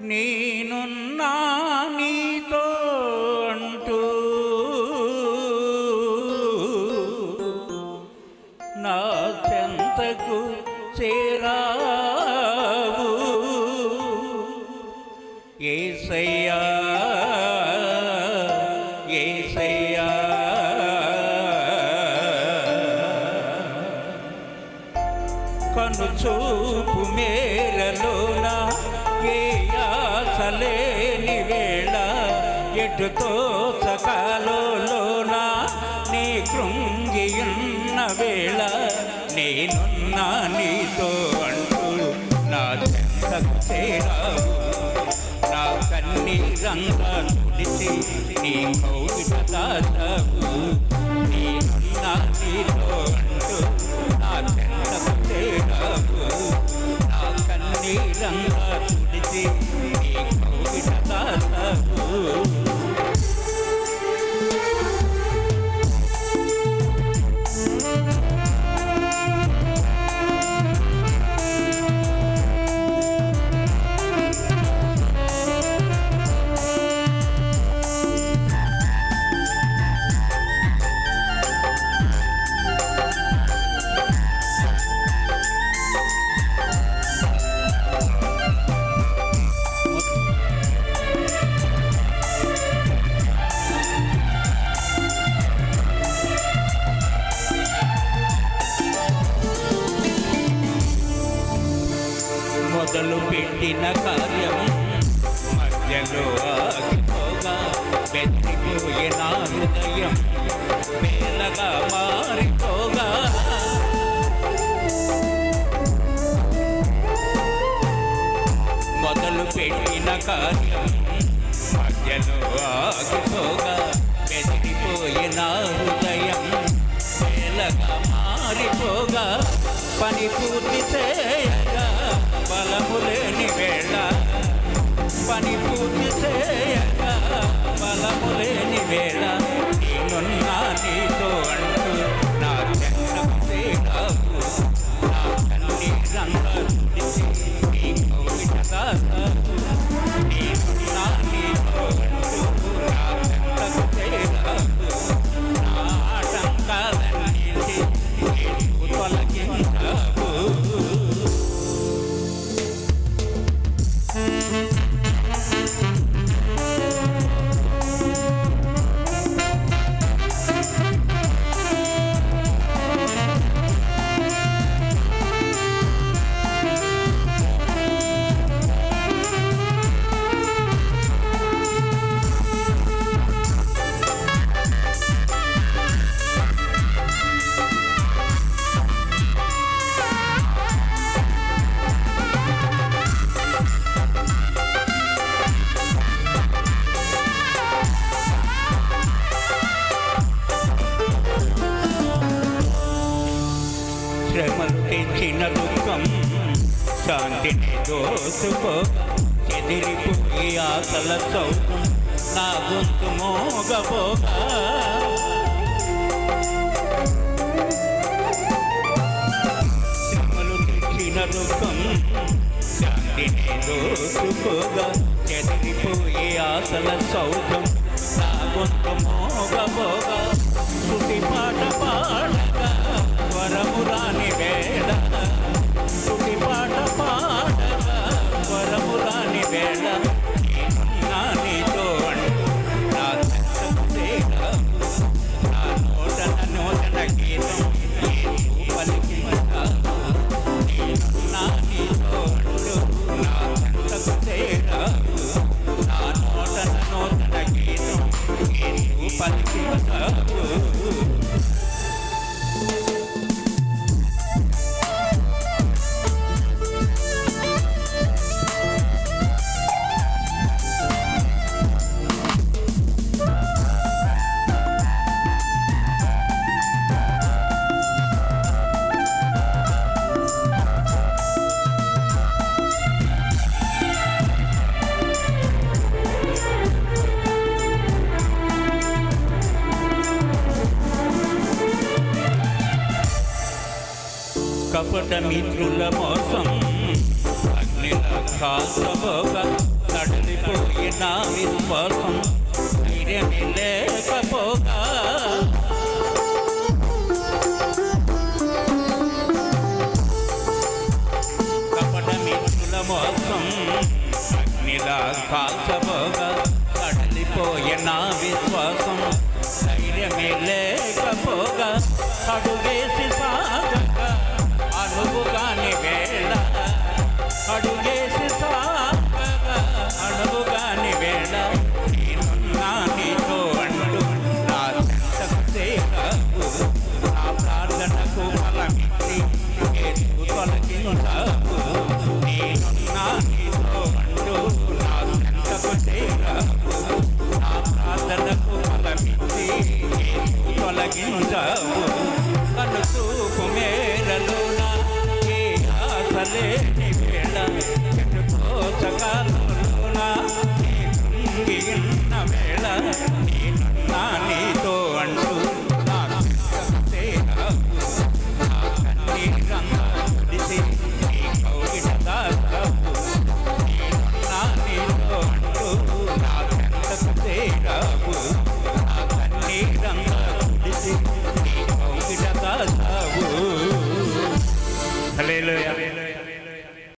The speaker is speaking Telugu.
నేనున్నా నీతో అంటూ నా చెంతకు చేరావు. ఏసయ్యా ఏసయ్యా. కను చూపు మేరలోన ఏ ఆశలేని వేళ? ఎటుతో సకాలోన నీ కృంగియున్న వేళ? నేనున్నా నీతో అంటూ నా చెంతకు చేరావు. నా కన్నీరంతా తుడిచి నీ కౌగిట దాచావు. నేనున్నా నీతో కన్నీరంగా తుడిచి పెట్టిన కార్యం మధ్యలో ఆగిపోగా బెదిరిపోయే హృదయం వేలగా మారిపోగా మొదలు పెట్టిన కార్యం మధ్యలో ఆగిపోగా బెదిరిపోయే హృదయం వేలగా మారిపోగా పని పూర్తి చేయగా బలములే తెచ్చిన శాంతిని దోసుకో చెదిరిపోయి ఆశల చౌకం నా గొంతు మోగబోగా. శ్రమలు తెచ్చిన దుఃఖం శాంతిని దోసుకోగా చెదిరిపోయి ఆశల చౌకం నా గొంతు మోగపోగా నా నోటన నోటన గీతం నీవు పలికించావు. కపట మిత్రుల మోసం. అగ్నిల కాసబోగా నా విశ్వాసం ధైర్యమే లేకపోగా కపట మిత్రుల మోసం. అగ్నిలా కాల్చబోగా Oh.